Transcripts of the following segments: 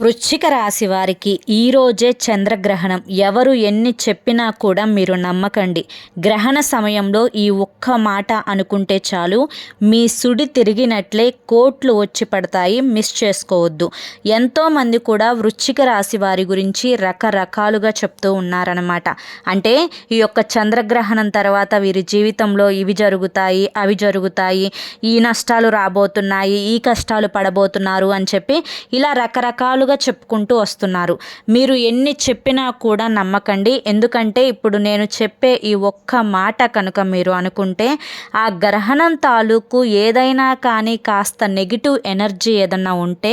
వృశ్చిక రాశి వారికి ఈరోజే చంద్రగ్రహణం. ఎవరు ఎన్ని చెప్పినా కూడా మీరు నమ్మకండి. గ్రహణ సమయంలో ఈ ఒక్క మాట అనుకుంటే చాలు మీ సుడి తిరిగినట్లే కోట్లు వచ్చి పడతాయి మిస్ చేసుకోవద్దు. ఎంతోమంది కూడా వృశ్చిక రాశి వారి గురించి రకరకాలుగా చెప్తూ ఉన్నారనమాట అంటే ఈ యొక్క చంద్రగ్రహణం తర్వాత వీరి జీవితంలో ఇవి జరుగుతాయి అవి జరుగుతాయి ఈ నష్టాలు రాబోతున్నాయి ఈ కష్టాలు పడబోతున్నారు అని చెప్పి ఇలా రకరకాలు రకాలుగా చెప్పుకుంటూ వస్తున్నారు. మీరు ఎన్ని చెప్పినా కూడా నమ్మకండి. ఎందుకంటే ఇప్పుడు నేను చెప్పే ఈ ఒక్క మాట కనుక మీరు అనుకుంటే ఆ గ్రహణం తాలూకు ఏదైనా కానీ కాస్త నెగిటివ్ ఎనర్జీ ఏదన్నా ఉంటే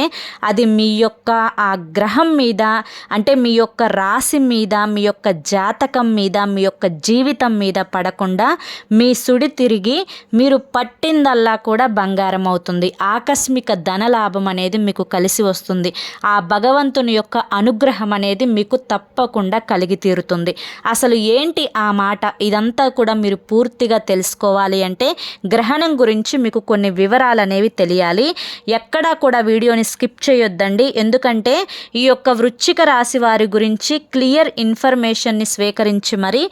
అది మీ యొక్క ఆ గ్రహం మీద అంటే మీ యొక్క రాశి మీద మీ యొక్క జాతకం మీద మీ యొక్క జీవితం మీద పడకుండా మీ సుడి తిరిగి మీరు పట్టిందల్లా కూడా బంగారం అవుతుంది. ఆకస్మిక ధనలాభం అనేది మీకు కలిసి వస్తుంది. ఆ భగవంతుని యొక్క అనుగ్రహం అనేది మీకు తప్పకుండా కలిగి తీరుతుంది. అసలు ఏంటి ఆ మాట? ఇదంతా కూడా మీరు పూర్తిగా తెలుసుకోవాలి అంటే గ్రహణం గురించి మీకు కొన్ని వివరాలు అనేవి తెలియాలి. ఎక్కడా కూడా వీడియోని స్కిప్ చేయొద్దండి. ఎందుకంటే ఈ యొక్క వృచ్చిక రాశి వారి గురించి క్లియర్ ఇన్ఫర్మేషన్ని స్వీకరించి మరి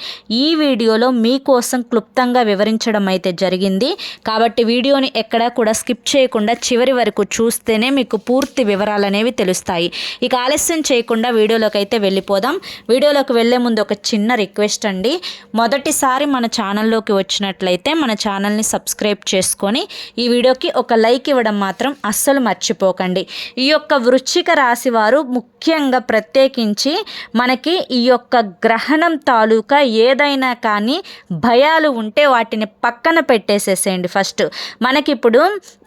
ఈ వీడియోలో మీకోసం క్లుప్తంగా వివరించడం అయితే జరిగింది. కాబట్టి వీడియోని ఎక్కడా కూడా స్కిప్ చేయకుండా చివరి వరకు చూస్తేనే మీకు పూర్తి వివరాలు అనేవి తెలుస్తాయి. ఇక ఆలస్యం చేయకుండా వీడియోలోకి అయితే వెళ్ళిపోదాం. వీడియోలోకి వెళ్ళే ముందు ఒక చిన్న రిక్వెస్ట్ అండి. మొదటిసారి మన ఛానల్లోకి వచ్చినట్లయితే మన ఛానల్ని సబ్స్క్రైబ్ చేసుకొని ఈ వీడియోకి ఒక లైక్ ఇవ్వడం మాత్రం అస్సలు మర్చిపోకండి. ఈ యొక్క వృశ్చిక రాశి వారు ముఖ్యంగా ప్రత్యేకించి మనకి ఈ యొక్క గ్రహణం తాలూకా ఏదైనా కానీ భయాలు ఉంటే వాటిని పక్కన పెట్టేసేసేయండి ఫస్ట్. మనకిప్పుడు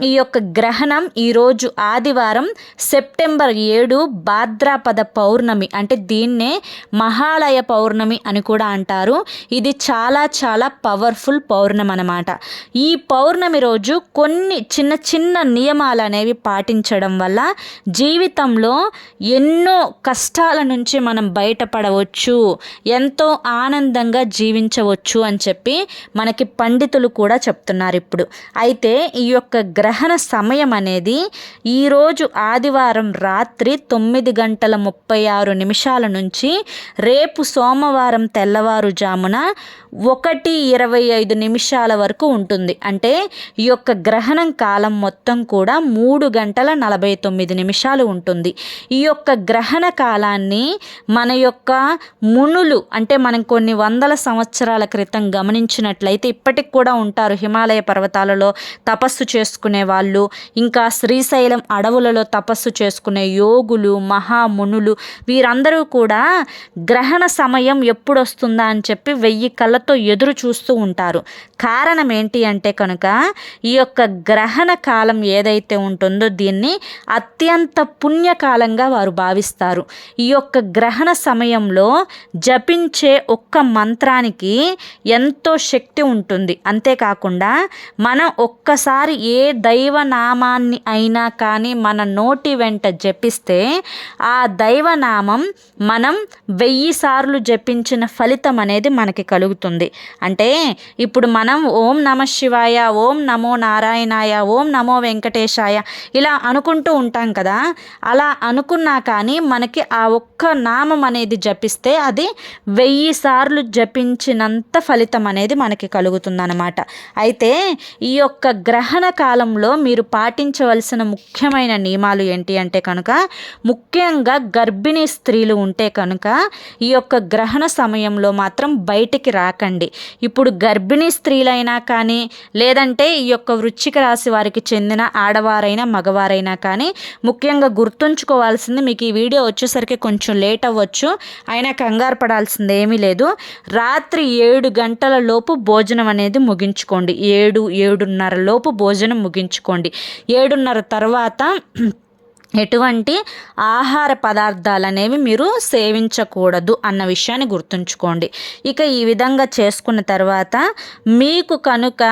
ఈ యొక్క గ్రహణం ఈరోజు ఆదివారం సెప్టెంబర్ ఏడు భాద్రాపద పౌర్ణమి అంటే దీన్నే మహాలయ పౌర్ణమి అని కూడా అంటారు. ఇది చాలా చాలా పవర్ఫుల్ పౌర్ణమి అనమాట ఈ పౌర్ణమి రోజు కొన్ని చిన్న చిన్న నియమాలు అనేవి పాటించడం వల్ల జీవితంలో ఎన్నో కష్టాల నుంచి మనం బయటపడవచ్చు ఎంతో ఆనందంగా జీవించవచ్చు అని చెప్పి మనకి పండితులు కూడా చెప్తున్నారు ఇప్పుడు. అయితే ఈ యొక్క గ్రహణ సమయం అనేది ఈరోజు ఆదివారం రాత్రి తొమ్మిది గంటల ముప్పై ఆరు నిమిషాల నుంచి రేపు సోమవారం తెల్లవారుజామున ఒకటి ఇరవై ఐదు నిమిషాల వరకు ఉంటుంది. అంటే ఈ యొక్క గ్రహణం కాలం మొత్తం కూడా మూడు గంటల నలభై తొమ్మిది నిమిషాలు ఉంటుంది. ఈ యొక్క గ్రహణ కాలాన్ని మన యొక్క మునులు అంటే మనం కొన్ని వందల సంవత్సరాల క్రితం గమనించినట్లయితే ఇప్పటికి కూడా ఉంటారు. హిమాలయ పర్వతాలలో తపస్సు చేసుకునే వాళ్ళు ఇంకా శ్రీశైలం అడవులలో తపస్సు చేసుకునే యోగులు మహామునులు వీరందరూ కూడా గ్రహణ సమయం ఎప్పుడు వస్తుందా అని చెప్పి వెయ్యి కళ్ళతో ఎదురు చూస్తూ ఉంటారు. కారణం ఏంటి అంటే కనుక ఈ యొక్క గ్రహణ కాలం ఏదైతే ఉంటుందో దీన్ని అత్యంత పుణ్యకాలంగా వారు భావిస్తారు. ఈ యొక్క గ్రహణ సమయంలో జపించే ఒక్క మంత్రానికి ఎంతో శక్తి ఉంటుంది. అంతేకాకుండా మనం ఒక్కసారి ఏ దైవనామాన్ని అయినా కానీ మన నోటి వెంట జపిస్తే ఆ దైవనామం మనం వెయ్యి సార్లు జపించిన ఫలితం అనేది మనకి కలుగుతుంది. అంటే ఇప్పుడు మనం ఓం నమ శివాయ ఓం నమో నారాయణాయ ఓం నమో వెంకటేశాయ ఇలా అనుకుంటూ ఉంటాం కదా. అలా అనుకున్నా కానీ మనకి ఆ ఒక్క నామం అనేది జపిస్తే అది వెయ్యి సార్లు జపించినంత ఫలితం అనేది మనకి కలుగుతుందన్నమాట. అయితే ఈ యొక్క గ్రహణ కాలంలో మీరు పాటించవలసిన ముఖ్యమైన నియమాలు ఏంటి అంటే కనుక ముఖ్యంగా గర్భిణీ స్త్రీలు ఉంటే కనుక ఈ యొక్క గ్రహణ సమయంలో మాత్రం బయటికి రాకండి. ఇప్పుడు గర్భిణీ స్త్రీలైనా కానీ లేదంటే ఈ యొక్క వృచ్చిక రాశి వారికి చెందిన ఆడవారైనా మగవారైనా కానీ ముఖ్యంగా గుర్తుంచుకోవాల్సింది మీకు ఈ వీడియో వచ్చేసరికి కొంచెం లేట్ అవ్వచ్చు. అయినా కంగారు పడాల్సింది ఏమీ లేదు. రాత్రి ఏడు గంటల లోపు భోజనం అనేది ముగించుకోండి. ఏడు ఏడున్నర లోపు భోజనం ముగించుకోండి. ఏడున్నర తర్వాత ఎటువంటి ఆహార పదార్థాలు అనేవి మీరు సేవించకూడదు అన్న విషయాన్ని గుర్తుంచుకోండి. ఇక ఈ విధంగా చేసుకున్న తర్వాత మీకు కనుక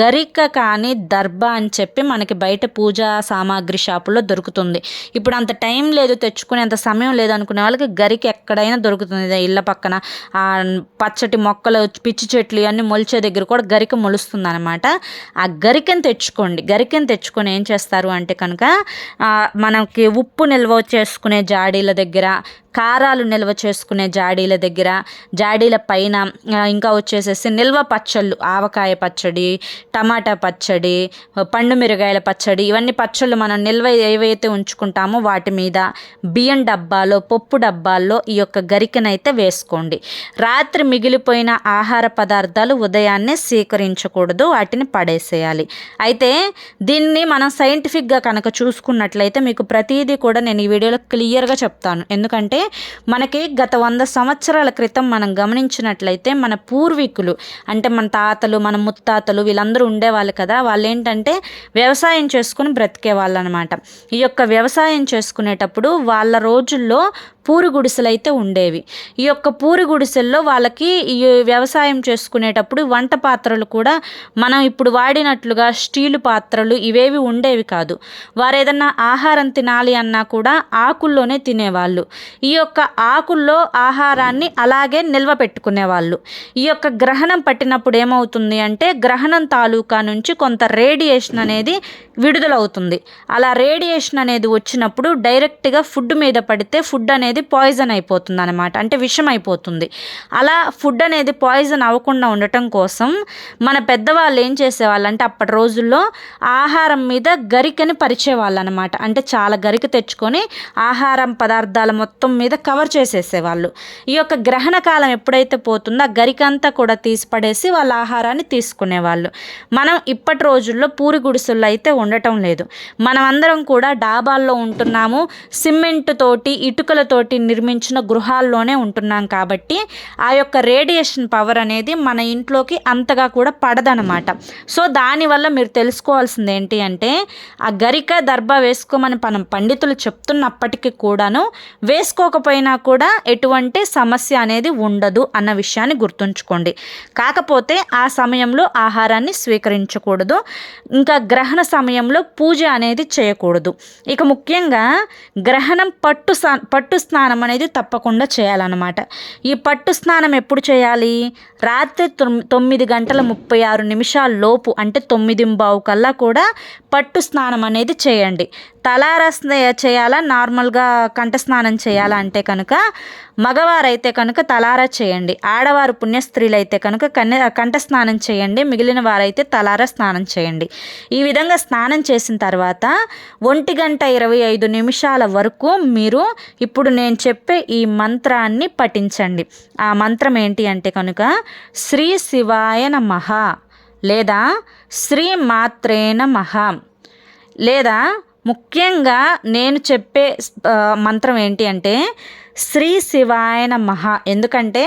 గరిక కానీ దర్భ అని చెప్పి మనకి బయట పూజా సామాగ్రి షాపులో దొరుకుతుంది. ఇప్పుడు అంత టైం లేదు తెచ్చుకునే అంత సమయం లేదు అనుకునే వాళ్ళకి గరిక ఎక్కడైనా దొరుకుతుంది. ఇళ్ళ పక్కన పచ్చటి మొక్కలు పిచ్చి చెట్లు ఇవన్నీ మొలిచే దగ్గర కూడా గరిక మొలుస్తుంది అనమాట ఆ గరికను తెచ్చుకోండి. గరికను తెచ్చుకొని ఏం చేస్తారు అంటే కనుక మనం మనకి ఉప్పు నిల్వ చేసుకునే జాడీల దగ్గర కారాలు నిల్వ చేసుకునే జాడీల దగ్గర జాడీల పైన ఇంకా వచ్చేసేసి నిల్వ పచ్చళ్ళు ఆవకాయ పచ్చడి టమాటా పచ్చడి పండు మిరగాయల పచ్చడి ఇవన్నీ పచ్చళ్ళు మనం నిల్వ ఏవైతే ఉంచుకుంటామో వాటి మీద బియ్యం డబ్బాలో పప్పు డబ్బాల్లో ఈ యొక్క గరికనైతే వేసుకోండి. రాత్రి మిగిలిపోయిన ఆహార పదార్థాలు ఉదయాన్నే స్వీకరించకూడదు వాటిని పడేసేయాలి. అయితే దీన్ని మనం సైంటిఫిక్గా కనుక చూసుకున్నట్లయితే మీకు ప్రతిదీ కూడా నేను ఈ వీడియోలో క్లియర్గా చెప్తాను. ఎందుకంటే మనకి గత వంద సంవత్సరాల క్రితం మనం గమనించినట్లయితే మన పూర్వీకులు అంటే మన తాతలు మన ముత్తాతలు వీళ్ళందరూ ఉండేవాళ్ళు కదా వాళ్ళు ఏంటంటే వ్యవసాయం చేసుకుని బ్రతికే వాళ్ళు అనమాట ఈ యొక్క వ్యవసాయం చేసుకునేటప్పుడు వాళ్ళ రోజుల్లో పూరి గుడిసెలు అయితే ఉండేవి. ఈ యొక్క పూరి గుడిసెల్లో వాళ్ళకి ఈ వ్యవసాయం చేసుకునేటప్పుడు వంట పాత్రలు కూడా మనం ఇప్పుడు వాడినట్లుగా స్టీలు పాత్రలు ఇవేవి ఉండేవి కాదు. వారు ఏదన్నా ఆహారం తినాలి అన్నా కూడా ఆకుల్లోనే తినేవాళ్ళు. ఈ యొక్క ఆకుల్లో ఆహారాన్ని అలాగే నిల్వ పెట్టుకునేవాళ్ళు. ఈ యొక్క గ్రహణం పట్టినప్పుడు ఏమవుతుంది అంటే గ్రహణం తాలూకా నుంచి కొంత రేడియేషన్ అనేది విడుదలవుతుంది. అలా రేడియేషన్ అనేది వచ్చినప్పుడు డైరెక్ట్గా ఫుడ్ మీద పడితే ఫుడ్ అనేది పాయిజన్ అయిపోతుంది అనమాట అంటే విషం అయిపోతుంది. అలా ఫుడ్ అనేది పాయిజన్ అవ్వకుండా ఉండటం కోసం మన పెద్దవాళ్ళు ఏం చేసేవాళ్ళు అంటే అప్పటి రోజుల్లో ఆహారం మీద గరికని పరిచేవాళ్ళు అనమాట అంటే చాలా గరిక తెచ్చుకొని ఆహారం పదార్థాల మొత్తం మీద కవర్ చేసేసేవాళ్ళు. ఈ యొక్క గ్రహణ కాలం ఎప్పుడైతే పోతుందో ఆ గరిక అంతా కూడా తీసి పడేసి వాళ్ళ ఆహారాన్ని తీసుకునేవాళ్ళు. మనం ఇప్పటి రోజుల్లో పూరి గుడిసెల్లో అయితే ఉండటం లేదు. మనం అందరం కూడా డాబాల్లో ఉంటున్నాము. సిమెంట్ తోటి ఇటుకలతోటి నిర్మించిన గృహాల్లోనే ఉంటున్నాం కాబట్టి ఆ యొక్క రేడియేషన్ పవర్ అనేది మన ఇంట్లోకి అంతగా కూడా పడదనమాట సో దానివల్ల మీరు తెలుసుకోవాల్సింది ఏంటి అంటే ఆ గరిక దర్భ వేసుకోమని మనం పండితులు చెప్తున్నప్పటికీ కూడాను వేసుకోకపోయినా కూడా ఎటువంటి సమస్య అనేది ఉండదు అన్న విషయాన్ని గుర్తుంచుకోండి. కాకపోతే ఆ సమయంలో ఆహారాన్ని స్వీకరించకూడదు. ఇంకా గ్రహణ సమయంలో పూజ అనేది చేయకూడదు. ఇక ముఖ్యంగా గ్రహణం పట్టు పట్టు స్నానం అనేది తప్పకుండా చేయాలన్నమాట. ఈ పట్టు స్నానం ఎప్పుడు చేయాలి? రాత్రి తొమ్మిది గంటల ముప్పై ఆరు నిమిషాల లోపు అంటే తొమ్మిది బావు కల్లా కూడా పట్టు స్నానం అనేది చేయండి. తలారస్ చేయాలా? నార్మల్గా కంఠ స్నానం చేయాలా అంటే కనుక మగవారైతే కనుక తలారా చేయండి. ఆడవారు పుణ్యస్త్రీలు అయితే కనుక కన్య కంఠ స్నానం చేయండి. మిగిలిన వారైతే తలారా స్నానం చేయండి. ఈ విధంగా స్నానం చేసిన తర్వాత ఒంటి గంట ఇరవై ఐదు నిమిషాల వరకు మీరు ఇప్పుడు నేను చెప్పే ఈ మంత్రాన్ని పఠించండి. ఆ మంత్రం ఏంటి అంటే కనుక శ్రీ శివాయ నమః లేదా శ్రీ మాత్రేన మహా లేదా ముఖ్యంగా నేను చెప్పే మంత్రం ఏంటి అంటే శ్రీ శివాయన నమః. ఎందుకంటే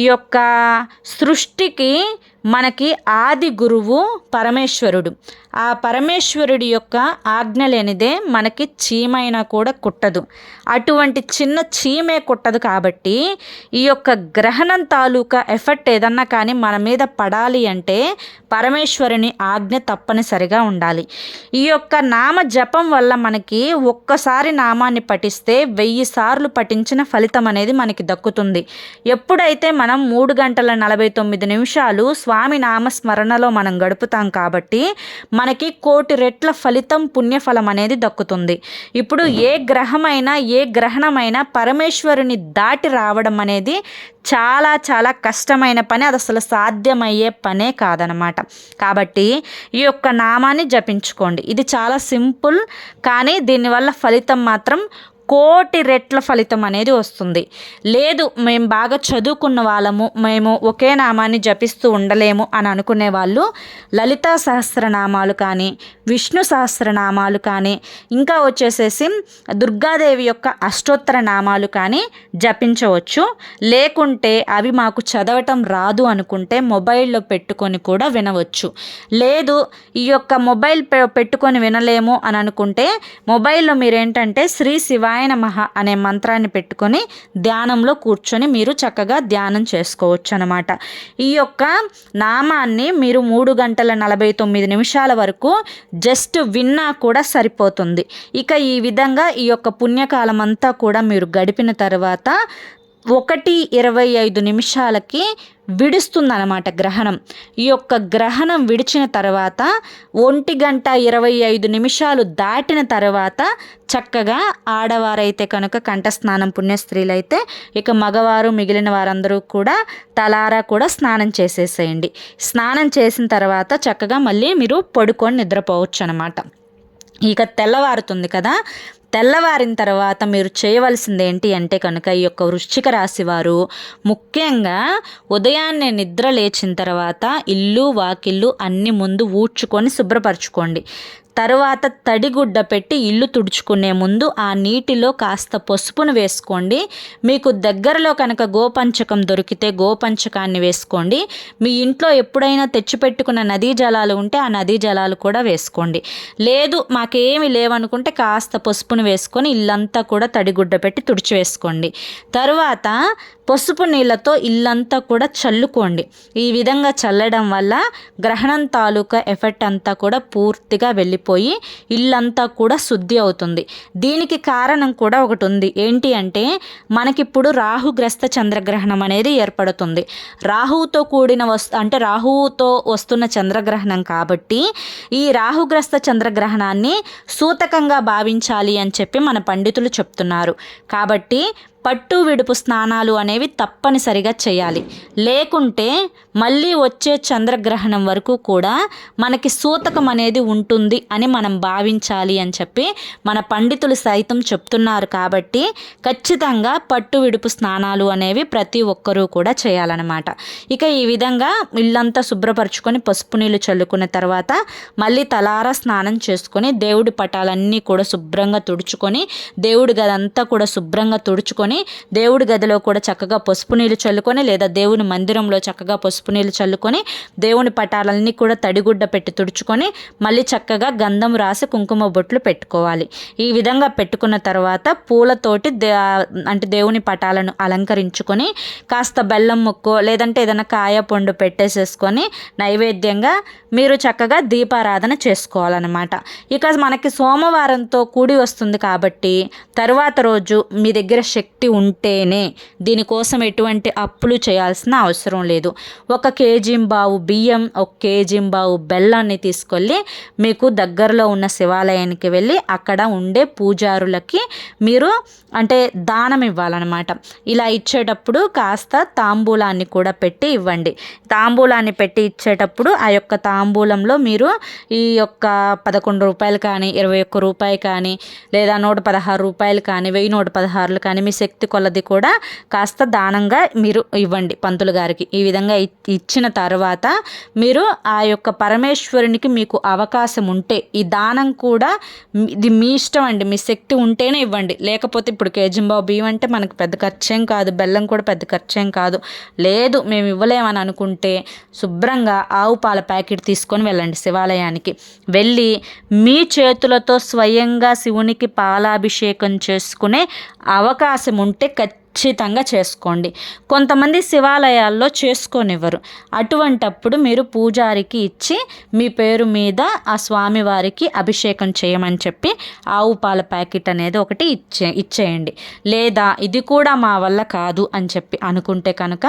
ఈ యొక్క సృష్టికి మనకి ఆది గురువు పరమేశ్వరుడు. ఆ పరమేశ్వరుడి యొక్క ఆజ్ఞ లేనిదే మనకి చీమైనా కూడా కుట్టదు. అటువంటి చిన్న చీమే కుట్టదు కాబట్టి ఈ యొక్క గ్రహణం తాలూకా ఎఫెక్ట్ ఏదన్నా కానీ మన మీద పడాలి అంటే పరమేశ్వరుని ఆజ్ఞ తప్పనిసరిగా ఉండాలి. ఈ యొక్క నామ జపం వల్ల మనకి ఒక్కసారి నామాన్ని పఠిస్తే వెయ్యి సార్లు పఠించిన ఫలితం అనేది మనకి దక్కుతుంది. ఎప్పుడైతే మనం మూడు గంటల నలభై తొమ్మిది నిమిషాలు స్వామి నామస్మరణలో మనం గడుపుతాం కాబట్టి మనకి కోటి రెట్ల ఫలితం పుణ్యఫలం అనేది దక్కుతుంది. ఇప్పుడు ఏ గ్రహమైనా ఏ గ్రహణమైనా పరమేశ్వరుని దాటి రావడం అనేది చాలా చాలా కష్టమైన పని. అది అసలు సాధ్యమయ్యే పనే కాదనమాట. కాబట్టి ఈ యొక్క నామాన్ని జపించుకోండి. ఇది చాలా సింపుల్ కానీ దీనివల్ల ఫలితం మాత్రం కోటి రెట్ల ఫలితం అనేది వస్తుంది. లేదు మేము బాగా చదువుకున్న వాళ్ళము మేము ఒకే నామాన్ని జపిస్తూ ఉండలేము అని అనుకునే వాళ్ళు లలితా సహస్రనామాలు కానీ విష్ణు సహస్రనామాలు కానీ ఇంకా వచ్చేసేసి దుర్గాదేవి యొక్క అష్టోత్తర నామాలు కానీ జపించవచ్చు. లేకుంటే అవి మాకు చదవటం రాదు అనుకుంటే మొబైల్లో పెట్టుకొని కూడా వినవచ్చు. లేదు ఈ యొక్క మొబైల్ పెట్టుకొని వినలేము అని అనుకుంటే మొబైల్లో మీరేంటంటే శ్రీ శివాయ శివాయ నమ అనే మంత్రాన్ని పెట్టుకొని ధ్యానంలో కూర్చొని మీరు చక్కగా ధ్యానం చేసుకోవచ్చు అనమాట ఈ యొక్క నామాన్ని మీరు మూడు గంటల నలభై తొమ్మిది నిమిషాల వరకు జస్ట్ విన్నా కూడా సరిపోతుంది. ఇక ఈ విధంగా ఈ యొక్క పుణ్యకాలం అంతా కూడా మీరు గడిపిన తర్వాత ఒకటి ఇరవై ఐదు నిమిషాలకి విడుస్తుందన్నమాట గ్రహణం. ఈ యొక్క గ్రహణం విడిచిన తర్వాత ఒంటి గంట ఇరవై ఐదు నిమిషాలు దాటిన తర్వాత చక్కగా ఆడవారైతే కనుక కంఠస్నానం పుణ్యస్త్రీలైతే ఇక మగవారు మిగిలిన వారందరూ కూడా తలారా కూడా స్నానం చేసేసేయండి. స్నానం చేసిన తర్వాత చక్కగా మళ్ళీ మీరు పడుకొని నిద్రపోవచ్చు అనమాట ఇక తెల్లవారుతుంది కదా తెల్లవారిన తర్వాత మీరు చేయవలసింది ఏంటి అంటే కనుక ఈ యొక్క వృశ్చిక రాశి వారు ముఖ్యంగా ఉదయాన్నే నిద్ర లేచిన తర్వాత ఇల్లు వాకిళ్ళు అన్ని ముందు ఊడ్చుకొని శుభ్రపరచుకోండి. తర్వాత తడిగుడ్డ పెట్టి ఇల్లు తుడుచుకునే ముందు ఆ నీటిలో కాస్త పసుపును వేసుకోండి. మీకు దగ్గరలో కనుక గోపంచకం దొరికితే గోపంచకాన్ని వేసుకోండి. మీ ఇంట్లో ఎప్పుడైనా తెచ్చిపెట్టుకున్న నదీ జలాలు ఉంటే ఆ నదీ జలాలు కూడా వేసుకోండి. లేదు మాకేమి లేవనుకుంటే కాస్త పసుపును వేసుకొని ఇల్లంతా కూడా తడిగుడ్డ పెట్టి తుడిచి వేసుకోండి. తరువాత పసుపు నీళ్ళతో ఇల్లంతా కూడా చల్లుకోండి. ఈ విధంగా చల్లడం వల్ల గ్రహణం తాలూకా ఎఫెక్ట్ అంతా కూడా పూర్తిగా వెళ్ళిపోయి ఇల్లంతా కూడా శుద్ధి అవుతుంది. దీనికి కారణం కూడా ఒకటి ఉంది. ఏంటి అంటే మనకిప్పుడు రాహుగ్రస్త చంద్రగ్రహణం అనేది ఏర్పడుతుంది. రాహువుతో కూడిన వస్తు అంటే రాహువుతో వస్తున్న చంద్రగ్రహణం కాబట్టి ఈ రాహుగ్రస్త చంద్రగ్రహణాన్ని సూతకంగా భావించాలి అని చెప్పి మన పండితులు చెప్తున్నారు. కాబట్టి పట్టు విడుపు స్నానాలు అనేవి తప్పనిసరిగా చేయాలి. లేకుంటే మళ్ళీ వచ్చే చంద్రగ్రహణం వరకు కూడా మనకి సూతకం అనేది ఉంటుంది అని మనం భావించాలి అని చెప్పి మన పండితులు సైతం చెప్తున్నారు కాబట్టి ఖచ్చితంగా పట్టు విడుపు స్నానాలు అనేవి ప్రతి ఒక్కరూ కూడా చేయాలన్నమాట. ఇక ఈ విధంగా ఇల్లంతా శుభ్రపరచుకొని పసుపు నీళ్ళు చల్లుకున్న తర్వాత మళ్ళీ తలారా స్నానం చేసుకొని దేవుడి పటాలన్నీ కూడా శుభ్రంగా తుడుచుకొని దేవుడి గదంతా కూడా శుభ్రంగా తుడుచుకొని దేవుడి గదిలో కూడా చక్కగా పసుపు నీళ్ళు చల్లుకొని లేదా దేవుని మందిరంలో చక్కగా పసుపు నీళ్ళు చల్లుకొని దేవుని పటాలన్నీ కూడా తడిగుడ్డ పెట్టి తుడుచుకొని మళ్ళీ చక్కగా గంధం రాసి కుంకుమ బొట్లు పెట్టుకోవాలి. ఈ విధంగా పెట్టుకున్న తర్వాత పూలతోటి దే అంటే దేవుని పటాలను అలంకరించుకొని కాస్త బెల్లం ముక్కు లేదంటే ఏదైనా కాయ పండు పెట్టేసేసుకొని నైవేద్యంగా మీరు చక్కగా దీపారాధన చేసుకోవాలన్నమాట. ఇక మనకి సోమవారంతో కూడి వస్తుంది కాబట్టి తరువాత రోజు మీ దగ్గర శక్తి ఉంటేనే దీనికోసం ఎటువంటి అప్పులు చేయాల్సిన అవసరం లేదు. ఒక కేజీంబావు బియ్యం ఒక కేజీంబావు బెల్లాన్ని తీసుకెళ్ళి మీకు దగ్గరలో ఉన్న శివాలయానికి వెళ్ళి అక్కడ ఉండే పూజారులకి మీరు అంటే దానం ఇవ్వాలన్నమాట. ఇలా ఇచ్చేటప్పుడు కాస్త తాంబూలాన్ని కూడా పెట్టి ఇవ్వండి. తాంబూలాన్ని పెట్టి ఇచ్చేటప్పుడు ఆ యొక్క తాంబూలంలో మీరు ఈ యొక్క పదకొండు రూపాయలు కానీ ఇరవై ఒక్క రూపాయి కానీ లేదా నూట పదహారు రూపాయలు కానీ వెయ్యి నూట పదహారులు కానీ మీ శక్తి కొలది కూడా కాస్త దానంగా మీరు ఇవ్వండి పంతులు గారికి. ఈ విధంగా ఇచ్చిన తర్వాత మీరు ఆ యొక్క పరమేశ్వరునికి మీకు అవకాశం ఉంటే ఈ దానం కూడా ఇది మీ ఇష్టం అండి. మీ శక్తి ఉంటేనే ఇవ్వండి. లేకపోతే ఇప్పుడు కేజంబాబు బియ్యం అంటే మనకు పెద్ద ఖర్చేం కాదు బెల్లం కూడా పెద్ద ఖర్చేం కాదు. లేదు మేము ఇవ్వలేమని అనుకుంటే శుభ్రంగా ఆవు పాల ప్యాకెట్ తీసుకొని వెళ్ళండి శివాలయానికి. వెళ్ళి మీ చేతులతో స్వయంగా శివునికి పాలాభిషేకం చేసుకునే అవకాశం ఉంటే ఖచ్చితంగా చేసుకోండి. కొంతమంది శివాలయాల్లో చేసుకోనివ్వరు. అటువంటప్పుడు మీరు పూజారికి ఇచ్చి మీ పేరు మీద ఆ స్వామివారికి అభిషేకం చేయమని చెప్పి ఆవు పాల ప్యాకెట్ అనేది ఒకటి ఇచ్చే ఇచ్చేయండి. లేదా ఇది కూడా మా వల్ల కాదు అని చెప్పి అనుకుంటే కనుక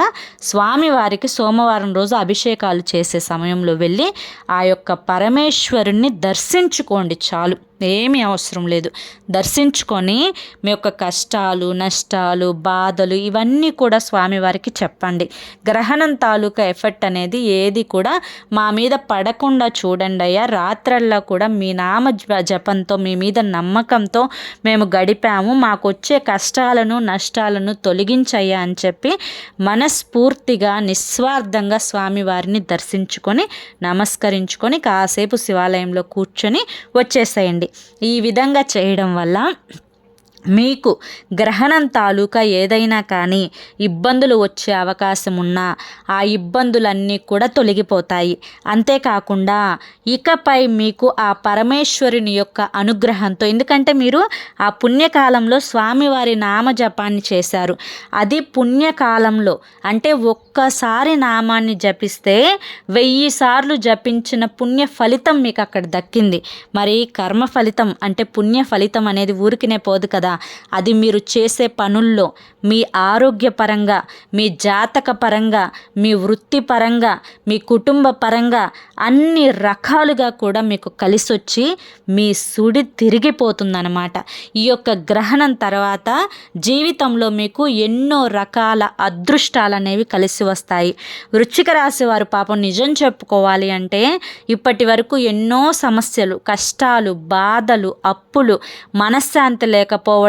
స్వామివారికి సోమవారం రోజు అభిషేకాలు చేసే సమయంలో వెళ్ళి ఆ యొక్క పరమేశ్వరుణ్ణి దర్శించుకోండి చాలు. ఏమీ అవసరం లేదు. దర్శించుకొని మీ యొక్క కష్టాలు నష్టాలు బాధలు ఇవన్నీ కూడా స్వామివారికి చెప్పండి. గ్రహణం తాలూకా ఎఫెక్ట్ అనేది ఏది కూడా మా మీద పడకుండా చూడండి అయ్యా. రాత్రల్లా కూడా మీ నామ జపంతో మీ మీద నమ్మకంతో మేము గడిపాము. మాకు వచ్చే కష్టాలను నష్టాలను తొలగించయ్యా అని చెప్పి మనస్ఫూర్తిగా నిస్వార్థంగా స్వామివారిని దర్శించుకొని నమస్కరించుకొని కాసేపు శివాలయంలో కూర్చొని వచ్చేసేయండి. ఈ విధంగా చేయడం వల్ల మీకు గ్రహణం తాలూకా ఏదైనా కానీ ఇబ్బందులు వచ్చే అవకాశం ఉన్నా ఆ ఇబ్బందులన్నీ కూడా తొలగిపోతాయి. అంతేకాకుండా ఇకపై మీకు ఆ పరమేశ్వరుని యొక్క అనుగ్రహంతో ఎందుకంటే మీరు ఆ పుణ్యకాలంలో స్వామివారి నామజపాన్ని చేశారు. అది పుణ్యకాలంలో అంటే ఒక్కసారి నామాన్ని జపిస్తే వెయ్యి సార్లు జపించిన పుణ్య ఫలితం మీకు అక్కడ దక్కింది. మరి కర్మ ఫలితం అంటే పుణ్య ఫలితం అనేది ఊరికినే పోదు కదా. కదా? అది మీరు చేసే పనుల్లో మీ ఆరోగ్యపరంగా మీ జాతక పరంగా మీ వృత్తిపరంగా మీ కుటుంబ పరంగా అన్ని రకాలుగా కూడా మీకు కలిసి వచ్చి మీ సుడి తిరిగిపోతుందన్నమాట. ఈ యొక్క గ్రహణం తర్వాత జీవితంలో మీకు ఎన్నో రకాల అదృష్టాలు అనేవి కలిసి వస్తాయి. వృశ్చిక రాశి వారు పాపం నిజం చెప్పుకోవాలి అంటే ఇప్పటి వరకు ఎన్నో సమస్యలు కష్టాలు బాధలు అప్పులు మనశ్శాంతి లేకపోవడం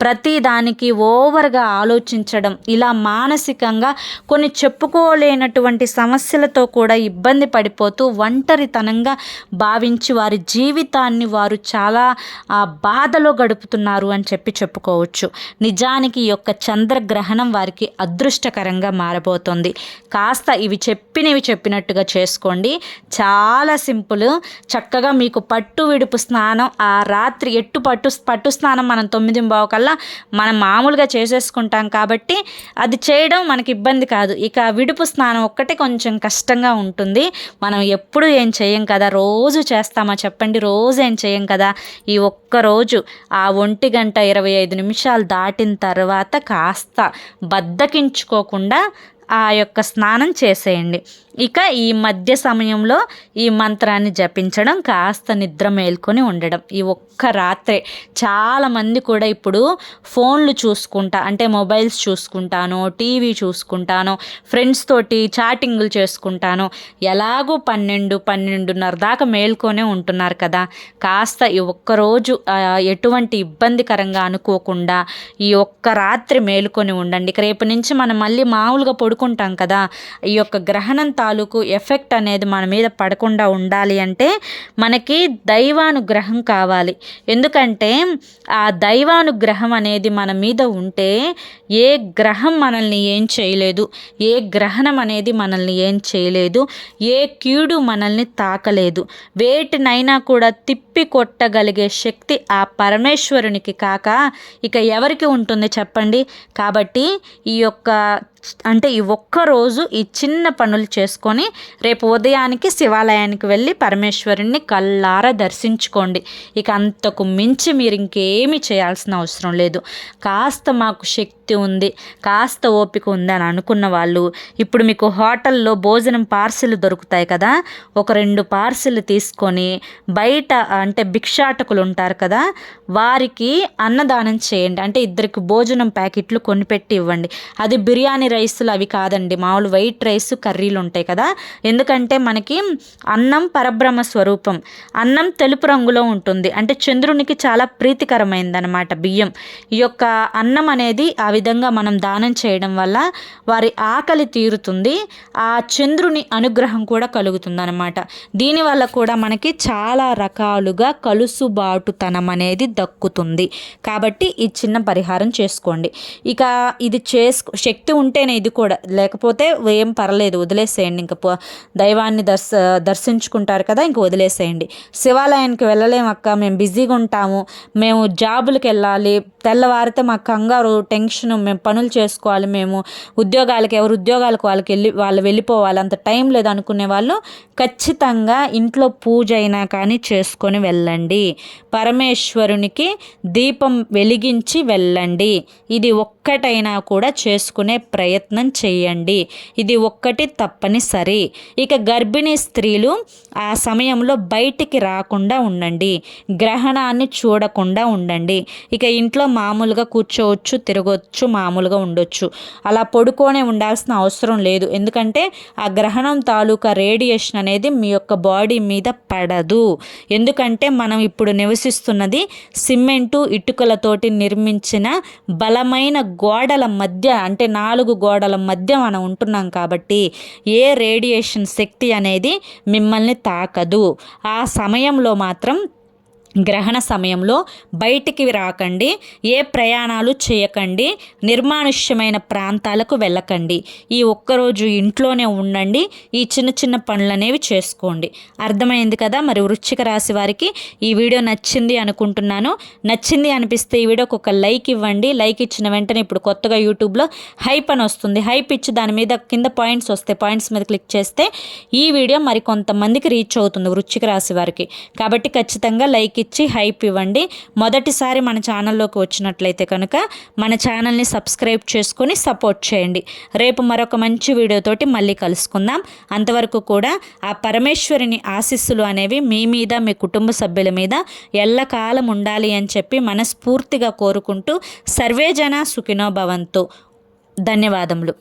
ప్రతి ప్రతిదానికి ఓవర్గా ఆలోచించడం ఇలా మానసికంగా కొన్ని చెప్పుకోలేనటువంటి సమస్యలతో కూడా ఇబ్బంది పడిపోతూ ఒంటరితనంగా భావించి వారి జీవితాన్ని వారు చాలా బాధలో గడుపుతున్నారు అని చెప్పి చెప్పుకోవచ్చు. నిజానికి ఈ యొక్క చంద్రగ్రహణం వారికి అదృష్టకరంగా మారబోతోంది. కాస్త ఇవి చెప్పినవి చెప్పినట్టుగా చేసుకోండి. చాలా సింపుల్. చక్కగా మీకు పట్టు విడుపు స్నానం ఆ రాత్రి ఎట్టు పట్టు పట్టు స్నానం మనం తొమ్మిది బావు కల్లా మనం మామూలుగా చేసేసుకుంటాం కాబట్టి అది చేయడం మనకి ఇబ్బంది కాదు. ఇక విడుపు స్నానం ఒక్కటే కొంచెం కష్టంగా ఉంటుంది. మనం ఎప్పుడు ఏం చేయం కదా? రోజు చేస్తామా? చెప్పండి. రోజు ఏం చేయం కదా? ఈ ఒక్కరోజు ఆ ఒంటి గంట ఇరవై ఐదు నిమిషాలు దాటిన తర్వాత కాస్త బద్దకించుకోకుండా ఆ యొక్క స్నానం చేసేయండి. ఇక ఈ మధ్య సమయంలో ఈ మంత్రాన్ని జపించడం కాస్త నిద్ర మేల్కొని ఉండడం. ఈ ఒక్క రాత్రే చాలామంది కూడా ఇప్పుడు ఫోన్లు చూసుకుంటా అంటే మొబైల్స్ చూసుకుంటాను టీవీ చూసుకుంటాను ఫ్రెండ్స్ తోటి చాటింగ్లు చేసుకుంటాను. ఎలాగో పన్నెండు పన్నెండున్నర దాకా మేల్కొనే ఉంటున్నారు కదా. కాస్త ఈ ఒక్కరోజు ఎటువంటి ఇబ్బందికరంగా అనుకోకుండా ఈ ఒక్క రాత్రి మేలుకొని ఉండండి. ఇక రేపు నుంచి మనం మళ్ళీ మామూలుగా పడుకుంటాం కదా. ఈ యొక్క గ్రహణం తాలూకు ఎఫెక్ట్ అనేది మన మీద పడకుండా ఉండాలి అంటే మనకి దైవానుగ్రహం కావాలి. ఎందుకంటే ఆ దైవానుగ్రహం అనేది మన మీద ఉంటే ఏ గ్రహం మనల్ని ఏం చేయలేదు ఏ గ్రహణం అనేది మనల్ని ఏం చేయలేదు ఏ కీడు మనల్ని తాకలేదు. వేటినైనా కూడా తిప్పి కొట్టగలిగే శక్తి ఆ పరమేశ్వరునికి కాక ఇక ఎవరికి ఉంటుంది చెప్పండి? కాబట్టి ఈ యొక్క అంటే ఈ ఒక్కరోజు ఈ చిన్న పనులు చేసుకొని రేపు ఉదయానికి శివాలయానికి వెళ్ళి పరమేశ్వరుణ్ణి కళ్ళారా దర్శించుకోండి. ఇక అంతకు మించి మీరు ఇంకేమీ చేయాల్సిన అవసరం లేదు. కాస్త మాకు శక్తి ఉంది కాస్త ఓపిక ఉంది అని అనుకున్న వాళ్ళు ఇప్పుడు మీకు హోటల్లో భోజనం పార్సిల్ దొరుకుతాయి కదా ఒక రెండు పార్సిల్ తీసుకొని బయట అంటే భిక్షాటకులు ఉంటారు కదా వారికి అన్నదానం చేయండి. అంటే ఇద్దరికి భోజనం ప్యాకెట్లు కొనిపెట్టి ఇవ్వండి. అది బిర్యానీ రైస్లు అవి కాదండి మామూలు వైట్ రైస్ కర్రీలు ఉంటాయి కదా ఎందుకంటే మనకి అన్నం పరబ్రహ్మ స్వరూపం అన్నం తెలుపు రంగులో ఉంటుంది. అంటే చంద్రునికి చాలా ప్రీతికరమైందనమాట బియ్యం. ఈ యొక్క అన్నం అనేది ఆ విధంగా మనం దానం చేయడం వల్ల వారి ఆకలి తీరుతుంది ఆ చంద్రుని అనుగ్రహం కూడా కలుగుతుంది అనమాట దీనివల్ల కూడా మనకి చాలా రకాలుగా కలుసుబాటుతనం అనేది దక్కుతుంది. కాబట్టి ఈ చిన్న పరిహారం చేసుకోండి. ఇక ఇది చేసుకో శక్తి ఉంటేనే ఇది కూడా లేకపోతే ఏం పర్లేదు వదిలేసేయండి. ఇంకా దైవాన్ని దర్శ దర్శించుకుంటారు కదా ఇంక వదిలేసేయండి. శివాలయానికి వెళ్ళలేము అక్క మేము బిజీగా ఉంటాము. మేము జాబులకు వెళ్ళాలి. తెల్లవారితే మాకు కంగారు టెన్షన్ మేము పనులు చేసుకోవాలి మేము ఉద్యోగాలకి ఎవరు ఉద్యోగాలకు వాళ్ళకి వెళ్ళి వాళ్ళు వెళ్ళిపోవాలి అంత టైం లేదు అనుకునే వాళ్ళు ఖచ్చితంగా ఇంట్లో పూజ అయినా కానీ చేసుకొని వెళ్ళండి. పరమేశ్వరునికి దీపం వెలిగించి వెళ్ళండి. ఇది ఒక్కటైనా కూడా చేసుకునే ప్రయత్నం చేయండి. ఇది ఒక్కటి తప్పనిసరి. ఇక గర్భిణీ స్త్రీలు ఆ సమయంలో బయటికి రాకుండా ఉండండి. గ్రహణాన్ని చూడకుండా ఉండండి. ఇక ఇంట్లో మామూలుగా కూర్చోవచ్చు ఉండొచ్చు మామూలుగా ఉండొచ్చు. అలా పడుకోనే ఉండాల్సిన అవసరం లేదు. ఎందుకంటే ఆ గ్రహణం తాలూకా రేడియేషన్ అనేది మీ యొక్క బాడీ మీద పడదు. ఎందుకంటే మనం ఇప్పుడు నివసిస్తున్నది సిమెంటు ఇటుకలతోటి నిర్మించిన బలమైన గోడల మధ్య అంటే నాలుగు గోడల మధ్య మనం ఉంటున్నాం కాబట్టి ఏ రేడియేషన్ శక్తి అనేది మిమ్మల్ని తాకదు. ఆ సమయంలో మాత్రం గ్రహణ సమయంలో బయటికి రాకండి ఏ ప్రయాణాలు చేయకండి నిర్మానుష్యమైన ప్రాంతాలకు వెళ్ళకండి. ఈ ఒక్కరోజు ఇంట్లోనే ఉండండి ఈ చిన్న చిన్న పనులు అనేవి చేసుకోండి. అర్థమైంది కదా? మరి వృశ్చిక రాశి వారికి ఈ వీడియో నచ్చింది అనుకుంటున్నాను. నచ్చింది అనిపిస్తే ఈ వీడియోకి ఒక లైక్ ఇవ్వండి. లైక్ ఇచ్చిన వెంటనే ఇప్పుడు కొత్తగా యూట్యూబ్లో హైప్ అని వస్తుంది. హైప్ ఇచ్చి దాని మీద కింద పాయింట్స్ వస్తే పాయింట్స్ మీద క్లిక్ చేస్తే ఈ వీడియో మరి కొంతమందికి రీచ్ అవుతుంది వృశ్చిక రాశి వారికి. కాబట్టి ఖచ్చితంగా లైక్ ఇచ్చి హైప్ ఇవ్వండి. మొదటిసారి మన ఛానల్లోకి వచ్చినట్లయితే కనుక మన ఛానల్ని సబ్స్క్రైబ్ చేసుకొని సపోర్ట్ చేయండి. రేపు మరొక మంచి వీడియోతోటి మళ్ళీ కలుసుకుందాం. అంతవరకు కూడా ఆ పరమేశ్వరిని ఆశీస్సులు అనేవి మీ మీద మీ కుటుంబ సభ్యుల మీద ఎల్లకాలం ఉండాలి అని చెప్పి మనస్ఫూర్తిగా కోరుకుంటూ సర్వేజన సుఖినో భవంతు. ధన్యవాదములు.